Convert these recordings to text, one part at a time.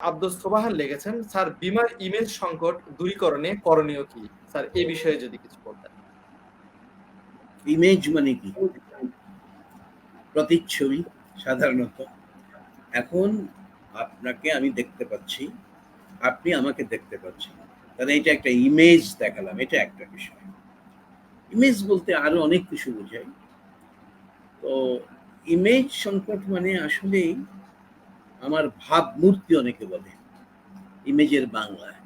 আব্দুল সোবাহান লিখেছেন, স্যার বিমার ইমেজ সংকট দূরীকরণে করণীয় কি? স্যার এই বিষয়ে যদি কিছু বলতেন। ইমেজ মানে কি? প্রতিচ্ছবি, সাধারণত। এখন আপনাকে আমি দেখতে পাচ্ছি, আপনি আমাকে দেখতে পাচ্ছেন। তাহলে এটা একটা ইমেজ দেখালাম, এটা একটা বিষয়। ইমেজ বলতে আরও অনেক কিছু বোঝায়। তো ইমেজ সংকট মানে আসলেই আমার ভাবমূর্তি অনেকে বলে, ইমেজের বাংলায়।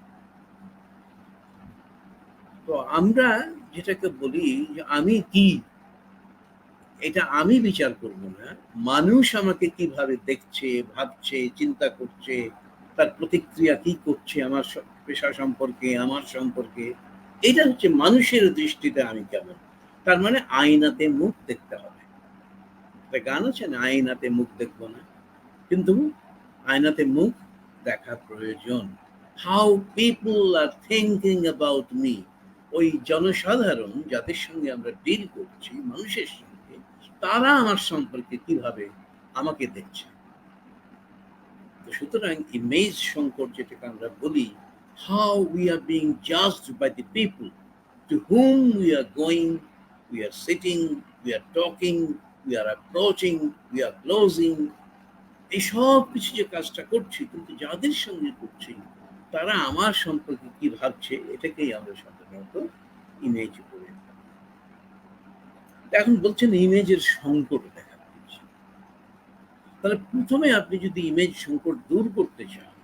তো আমরা যেটাকে বলি যে আমি কি? এটা আমি বিচার করব না। মানুষ আমাকে কীভাবে দেখছে, ভাবছে, চিন্তা করছে, তার প্রতিক্রিয়া কি করছে আমার পেশা সম্পর্কে, আমার সম্পর্কে, এটা হচ্ছে মানুষের দৃষ্টিতে আমি কেমন। তার মানে আয়নাতে মুখ দেখতে হবে। একটা গান আছে না, আয়নাতে মুখ দেখব না। কিন্তু আয়নাতে মুখ দেখা প্রয়োজন। How people are thinking about me ওই জনসাধারণ যাদের সঙ্গে আমরা ডিল করছি, মানুষের সঙ্গে, তারা আমার সম্পর্কে কীভাবে আমাকে দেখছে? সুতরাং ইমেজ সংকট যেটাকে আমরা বলি how we are being judged by the people to whom we are going we are sitting we are talking we are approaching we are closing এই সব কিছু যে কাজটা করছি, কিন্তু যাদের সঙ্গে করছি, তারা আমার সম্পর্কে কি ভাবছে, এটাকেই আমরা সাধারণত ইমেজ করে এখন বলছেন ইমেজের সংকট দেখা দিচ্ছে। তাহলে প্রথমে আপনি যদি ইমেজ সংকট দূর করতে চান,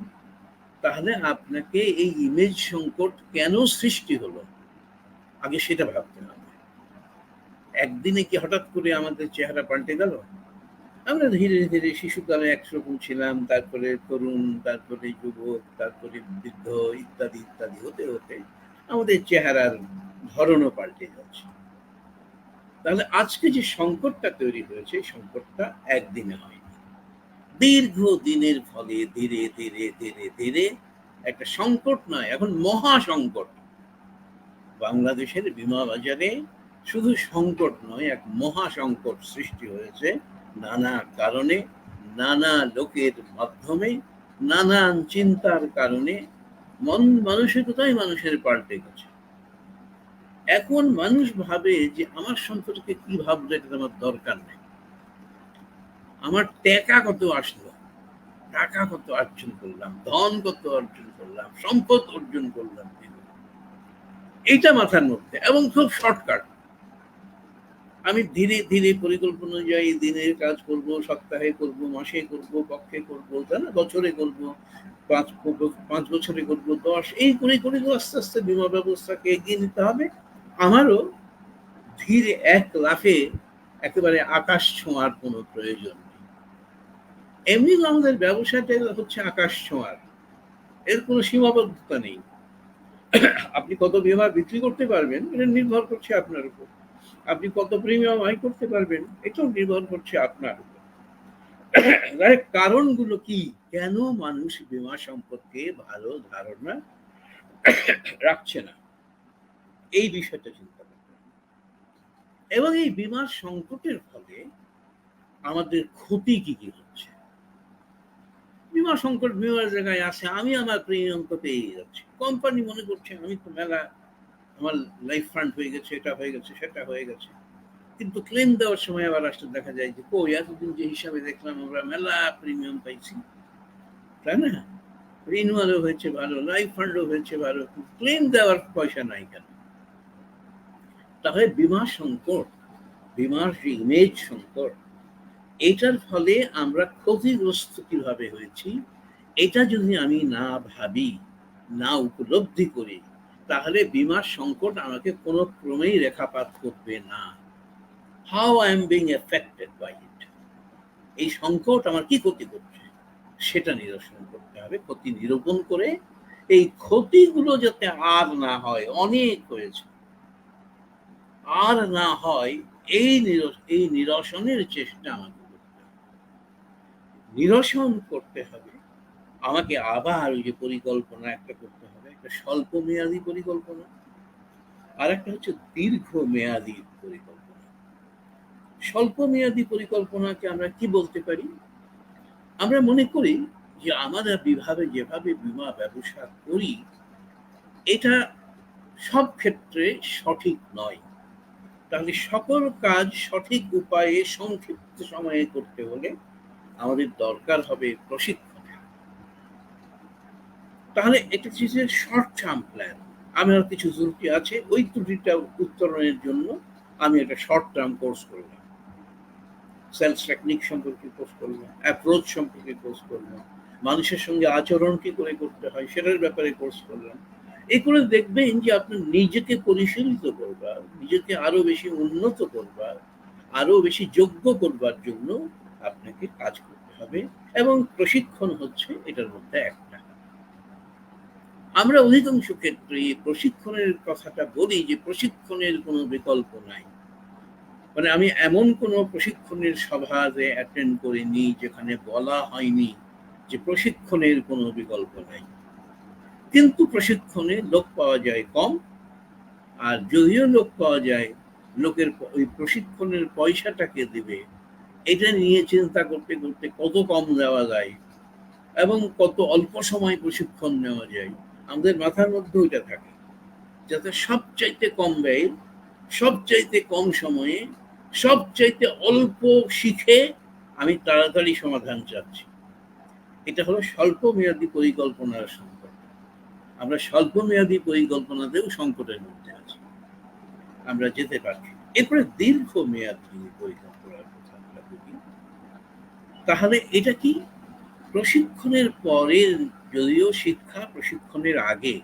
তাহলে আপনাকে এই ইমেজ সংকট কেন সৃষ্টি হলো? আগে সেটা ভাবতে হবে। একদিনে কি হঠাৎ করে আমাদের চেহারা পাল্টে গেল? আমরা ধীরে ধীরে শিশুকালে একরকম ছিলাম, তারপরে তরুণ, তারপরে যুবক, তারপরে বৃদ্ধ, ইত্যাদি ইত্যাদি হতে হতে আমাদের চেহারার ধরনও পাল্টে যাচ্ছে। তাহলে আজকে যে সংকটটা তৈরি হয়েছে সংকটটা একদিনে হয়নি। দীর্ঘ দিনের ফলে ধীরে ধীরে ধীরে ধীরে একটা সংকট নয়, এখন মহা সংকট। বাংলাদেশের বিমা বাজারে শুধু সংকট নয়, এক মহা সংকট সৃষ্টি হয়েছে। নানা কারণে, নানা লোকের মাধ্যমে, নানান চিন্তার কারণে মন মানসিকতাই মানুষের পাল্টে গেছে। এখন মানুষ ভাবে যে আমার সম্পর্কে কি ভাবলে এটা আমার দরকার নেই। আমার টাকা কত আসলো, টাকা কত অর্জন করলাম, ধন কত অর্জন করলাম, সম্পদ অর্জন করলাম এইটা মাথার মধ্যে এবং খুব শর্টকাট আমি ধীরে ধীরে পরিকল্পনা অনুযায়ী দিনের কাজ করব, সপ্তাহে করব, মাসে করব, পক্ষে করব তাই না? বছরে করব, পাঁচ পাঁচ বছরে করব, দশ, এই করে করে আস্তে আস্তে বিমা ব্যবস্থাকে এগিয়ে নিতে হবে। আমারও ধীরে এক লাফে একেবারে আকাশ ছোঁয়ার কোনো প্রয়োজন নেই। এমনি আমাদের ব্যবসাটা হচ্ছে আকাশ ছোঁয়ার। এর কোনো সীমাবদ্ধতা নেই। আপনি কত বিমা বিক্রি করতে পারবেন, এটা নির্ভর করছে আপনার উপর। আপনি কত প্রিমিয়াম আয় করতে পারবেন, এটাও নির্ভর করছে আপনার উপর। কারণগুলো কি? কেন মানুষ বিমা সম্পর্কে ভালো ধারণা রাখছে না? এই বিষয়টা চিন্তা করতে এবং এই বিমার সংকটের ফলে আমাদের ক্ষতি কি কি হচ্ছে? বিমা সংকট বিমার জায়গায় আছে, আমি আমার প্রিমিয়াম তো পেয়ে যাচ্ছি। কোম্পানি মনে করছে, আমি তো মেলা আমার লাইফ ফান্ড হয়ে গেছে, এটা হয়ে গেছে, সেটা হয়ে গেছে। কিন্তু ক্লেম দেওয়ার সময় আবার আসলে দেখা যায় যে, কই, এতদিন যে হিসাবে দেখলাম আমরা মেলা প্রিমিয়াম পাইছি। তাই না? রিনুয়ালও হয়েছে ভালো লাইফ ফান্ডও হয়েছে ভালো ক্লেম দেওয়ার পয়সা নাই কেন? তাহলে বিমা সংকট, বিমার যে ইমেজ সংকট, এটার ফলে আমরা ক্ষতিগ্রস্ত কীভাবে হয়েছি, এটা যদি আমি না ভাবি, না উপলব্ধি করি তাহলে বিমার সংকট আমাকে কোনো ক্রমেই রেখাপাত করবে না। How I am being affected by it এই সংকট আমার কি ক্ষতি করছে? সেটা নিরসন করতে হবে, ক্ষতি নিরূপণ করে এই ক্ষতিগুলো যাতে আর না হয়, অনেক হয়েছে। আর না হয়, এই এই নিরসনের চেষ্টা আমাকে করতে নিরসন করতে হবে, আমাকে আবার ওই যে পরিকল্পনা একটা করতে একটা স্বল্প মেয়াদী পরিকল্পনা। আর একটা হচ্ছে দীর্ঘ মেয়াদী পরিকল্পনা। স্বল্প মেয়াদী পরিকল্পনাকে আমরা কি বলতে পারি? আমরা মনে করি যে আমাদের বিভাবে যেভাবে বিমা ব্যবসা করি, এটা সব ক্ষেত্রে সঠিক নয়। তাহলে সকল কাজ সঠিক উপায়ে সংক্ষিপ্ত সময়ে করতে হলে আমাদের দরকার হবে প্রশিক্ষণ। তাহলে এটা হচ্ছে শর্ট টার্ম প্ল্যান আমি আমার কিছু ত্রুটি আছে, ওই ত্রুটিটা উত্তরণের জন্য আমি একটা শর্ট টার্ম কোর্স করলাম। সেলস টেকনিক সম্পর্কে কোর্স করলাম অ্যাপ্রোচ সম্পর্কে কোর্স করলাম, মানুষের সঙ্গে আচরণ কি করে করতে হয় সেটার ব্যাপারে কোর্স করলাম। এই করে দেখবেন যে আপনি নিজেকে পরিশীলিত করবার, নিজেকে আরও বেশি উন্নত করবার, আরও বেশি যোগ্য করবার জন্য আপনাকে কাজ করতে হবে এবং প্রশিক্ষণ হচ্ছে এটার মধ্যে একটা। আমরা অধিকাংশ ক্ষেত্রে প্রশিক্ষণের কথাটা বলি যে প্রশিক্ষণের কোনো বিকল্প নাই। মানে আমি এমন কোনো প্রশিক্ষণের সভাতে অ্যাটেন্ড করিনি, যেখানে বলা হয়নি যে প্রশিক্ষণের কোনো বিকল্প নাই। কিন্তু প্রশিক্ষণে লোক পাওয়া যায় কম, আর যদিও লোক পাওয়া যায়, লোকের ওই প্রশিক্ষণের পয়সাটাকে দেবে, এটা নিয়ে চিন্তা করতে করতে কত কম দেওয়া যায় এবং কত অল্প সময় প্রশিক্ষণ নেওয়া যায়। আমাদের মাথার মধ্যে ওইটা থাকে, যাতে সবচাইতে কম ব্যয়, সবচাইতে কম সময়ে, সবচাইতে অল্প শিখে আমি তাড়াতাড়ি সমাধান চাচ্ছি। এটা হলো স্বল্প মেয়াদী পরিকল্পনার সংকট। আমরা স্বল্প মেয়াদী পরিকল্পনাতেও সংকটের মধ্যে আছি। আমরা যেতে পারছি এরপরে দীর্ঘ মেয়াদী পরিকল্পনার কথা আমরা বলি, তাহলে এটা কি? প্রশিক্ষণের পরের যদিও শিক্ষা প্রশিক্ষণের আগে,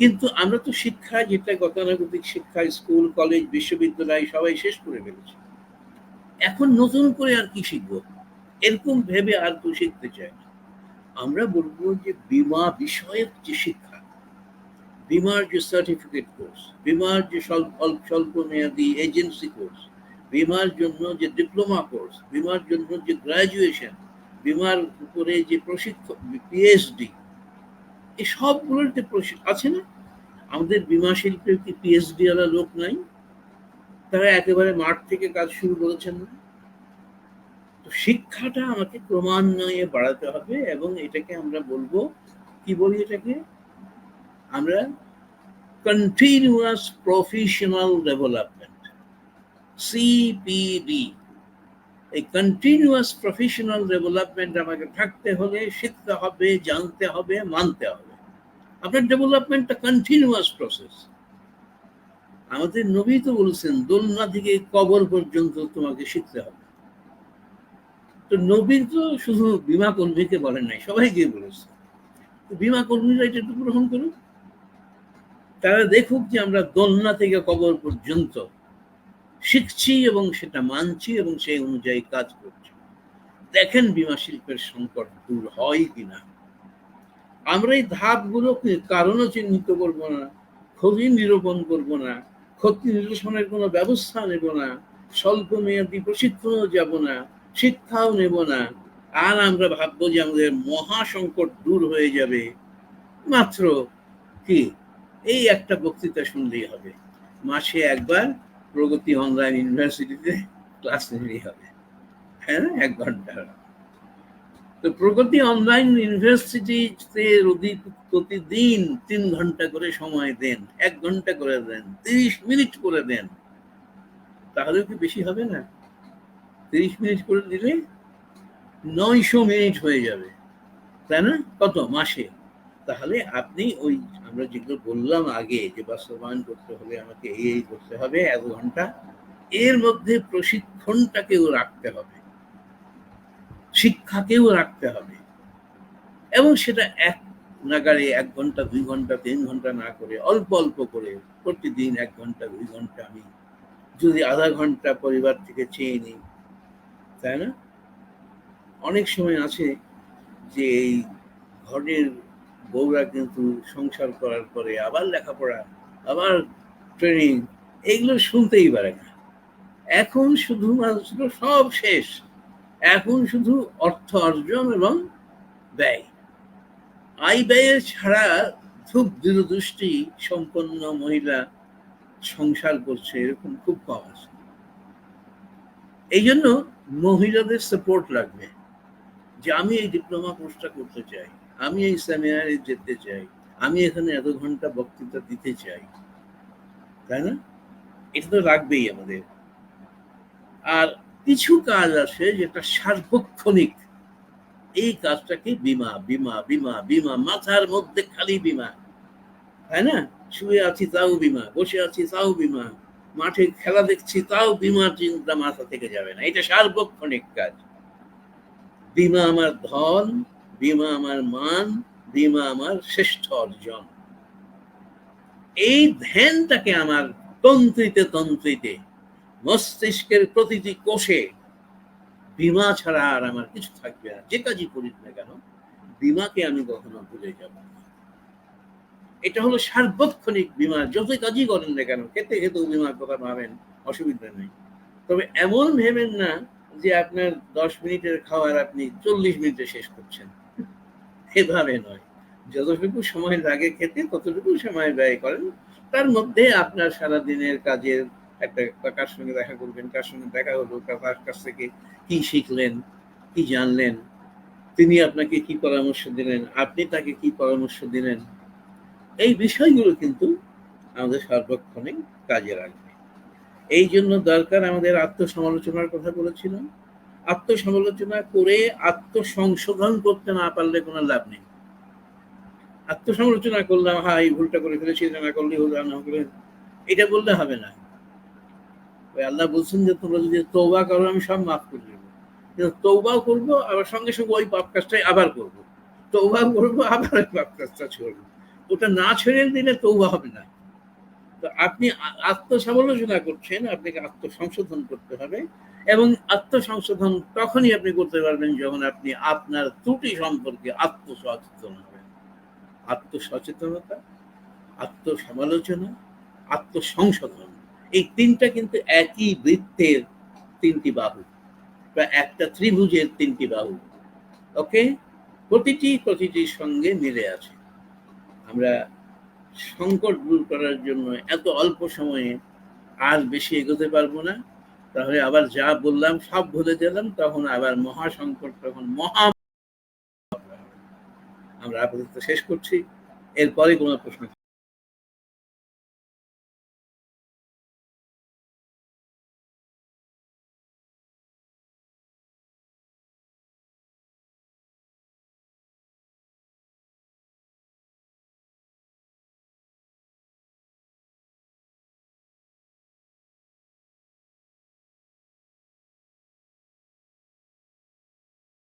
কিন্তু আমরা তো শিক্ষা যেটা গতানুগতিক শিক্ষা, স্কুল, কলেজ, বিশ্ববিদ্যালয়, সবাই শেষ করে ফেলেছি। এখন নতুন করে আর কি শিখব? এরকম ভেবে আর কেউ শিখতে চায় না। আমরা বলব যে বিমা বিষয়ক যে শিক্ষা, বিমার যে সার্টিফিকেট কোর্স বিমার যে স্বল্প স্বল্প মেয়াদী এজেন্সি কোর্স বিমার জন্য যে ডিপ্লোমা কোর্স বিমার জন্য যে গ্রাজুয়েশন বিমার উপরে যে প্রশিক্ষণ পিএইচডি এই সবগুলোর যে আছে না? আমাদের বিমা শিল্পের কি পিএইচডি ওয়ালা লোক নাই? তারা একেবারে মাঠ থেকে কাজ শুরু করেছেন না। তো শিক্ষাটা আমাকে ক্রমান্বয়ে বাড়াতে হবে এবং এটাকে আমরা বলব, কি বলি এটাকে? আমরা কন্টিনিউয়াস প্রফেশনাল ডেভেলপমেন্ট সিপিডি এই কন্টিনিউয়াস প্রফেশনাল ডেভেলপমেন্ট আমাকে থাকতে হলে, শিখতে হবে, জানতে হবে, মানতে হবে। আপনার ডেভেলপমেন্টটা কন্টিনিউয়াস প্রসেস আমাদের নবী তো বলছেন, দোলনা থেকে কবর পর্যন্ত তোমাকে শিখতে হবে। তো নবী তো শুধু বিমা কর্মীকে বলেন নাই, সবাইকে বলেছে। বিমা কর্মীরা এটা একটু গ্রহণ করুক। তারা দেখুক যে আমরা দোলনা থেকে কবর পর্যন্ত শিখছি এবং সেটা মানছি এবং সেই অনুযায়ী কাজ করছি। দেখেন বিমা শিল্পের সংকট দূর হয় কিনা। আমরা এই ধাপগুলোকে কারণও চিহ্নিত করব না, ক্ষতি নিরূপণ করব না, ক্ষতি নিরসনের কোনো ব্যবস্থা নেব না স্বল্প মেয়াদী প্রশিক্ষণও যাব না, শিক্ষাও নেব না। আর আমরা ভাববো যে আমাদের মহা সংকট দূর হয়ে যাবে। মাত্র কি? এই একটা বক্তৃতা শুনলেই হবে। মাসে একবার প্রগতি অনলাইন ইউনিভার্সিটিতে ক্লাস নিলেই হবে। হ্যাঁ এক ঘণ্টা। তো প্রগতি অনলাইন ইউনিভার্সিটিতে প্রতিদিন তিন ঘণ্টা করে সময় দেন, এক ঘণ্টা করে দেন, তিরিশ মিনিট করে দেন, তাহলে কি বেশি হবে না? তিরিশ মিনিট করে দিলে নয়শো মিনিট হয়ে যাবে। তাই না? কত? মাসে। তাহলে আপনি ওই আমরা যেগুলো বললাম আগে যে বাস্তবায়ন করতে হলে আমাকে এই এই করতে হবে, এক ঘণ্টা, এর মধ্যে প্রশিক্ষণটাকেও রাখতে হবে। শিক্ষাকেও রাখতে হবে। এবং সেটা এক নাগারে এক ঘণ্টা, দুই ঘণ্টা, তিন ঘণ্টা না করে অল্প অল্প করে প্রতিদিন এক ঘণ্টা, দুই ঘণ্টা আমি যদি আধা ঘণ্টা পরিবার থেকে চেয়ে নিই, তাই না? অনেক সময় আছে যে এই ঘরের বউরা কিন্তু সংসার করার পরে আবার লেখাপড়া, আবার ট্রেনিং এইগুলো শুনতেই পারে না। এখন শুধুমাত্র সব শেষ। এখন শুধু অর্থ অর্জন এবং ব্যয়। আয় ব্যয়ের ছাড়া খুব দূরদৃষ্টি সম্পন্ন মহিলা সংসার করছে, এরকম খুব কম আছে। এই জন্য মহিলাদের সাপোর্ট লাগবে। যে আমি এই ডিপ্লোমা কোর্সটা করতে চাই। আমি এই সেমিনারে যেতে চাই। আমি এখানে এত ঘণ্টা বক্তৃতা দিতে চাই। তাই না? এটা তো রাখবেই আমাদের। আর কিছু কাজ আছে যেটা সার্বক্ষণিক। এই কাজটাকে বিমা বিমা বিমা বিমা, মাথার মধ্যে খালি বিমা। তাই না? শুয়ে আছি তাও বিমা, বসে আছি তাও বিমা। মাঠে খেলা দেখছি তাও বিমার চিন্তা মাথা থেকে যাবে না। এটা সার্বক্ষণিক কাজ। বিমা আমার ধন বিমা আমার মান, বিমা আমার শ্রেষ্ঠ অর্জন। এই ধ্যানটাকে আমার তন্ত্রিতে তন্ত্রিতে, মস্তিষ্কের প্রতিটি কোষে বিমা ছাড়া আর আমার কিছু থাকবে না। যে কাজই করি না কেন, বিমাকে আমি কখনো ভুলে যাব এটা হলো সার্বক্ষণিক বিমা। যত কাজই করেন না কেন, খেতে খেতেও বিমার কথা ভাবেন, অসুবিধা নেই। তবে এমন ভেবেন না যে আপনার দশ মিনিটের খাওয়ার আপনি চল্লিশ মিনিটে শেষ করছেন। এভাবে নয়। যতটুকু সময় লাগে খেতে, ততটুকু সময় ব্যয় করেন। তার মধ্যে আপনার সারা দিনের কাজের একটা, কার সঙ্গে দেখা করবেন, কার সঙ্গে দেখা হলো, কার কাছ থেকে কি শিখলেন, কি জানলেন, তিনি আপনাকে কি পরামর্শ দিলেন, আপনি তাকে কি পরামর্শ দিলেন, এই বিষয়গুলো কিন্তু আমাদের সর্বক্ষণে কাজে লাগবে। এই জন্য দরকার আমাদের আত্মসমালোচনার কথা বলেছিলাম। আত্মসমালোচনা করে আত্মসংশোধন করতে না পারলে কোনো লাভ নেই। আত্মসমালোচনা করলাম হ্যাঁ এই ভুলটা করে ফেলেছি, এটা না করলে হলো, না করে এটা বললে হবে না। ওই আল্লাহ বলছেন যে, তোমরা যদি তৌবা করো, আমি সব মাফ করে দেবো। কিন্তু তৌবাও করব, আবার সঙ্গে সঙ্গে ওই পাপ কাজটাই আবার করব। তৌবা করব, আবার ওই পাপ কাজটা ছড়বো। ওটা না ছেড়ে দিলে তৌবা হবে না। তো আপনি আত্মসমালোচনা করছেন, আপনাকে আত্মসংশোধন করতে হবে এবং আত্মসংশোধন তখনই আপনি করতে পারবেন যখন আপনি আপনার ত্রুটি সম্পর্কে আত্মসচেতন হবেন। আত্মসচেতনতা, আত্মসমালোচনা, আত্মসংশোধন এই তিনটা কিন্তু একই বৃত্তের তিনটি বাহু বা একটা ত্রিভুজের তিনটি বাহু। ওকে? প্রতিটি প্রতিটির সঙ্গে মিলে আছে। আমরা সংকট দূর করার জন্য এত অল্প সময়ে আর বেশি এগোতে পারব না। তাহলে আবার যা বললাম, সব ভুলে গেলাম, তখন আবার মহা সংকট তখন মহা আমরা আপাতত শেষ করছি। এরপরে কোনো প্রশ্ন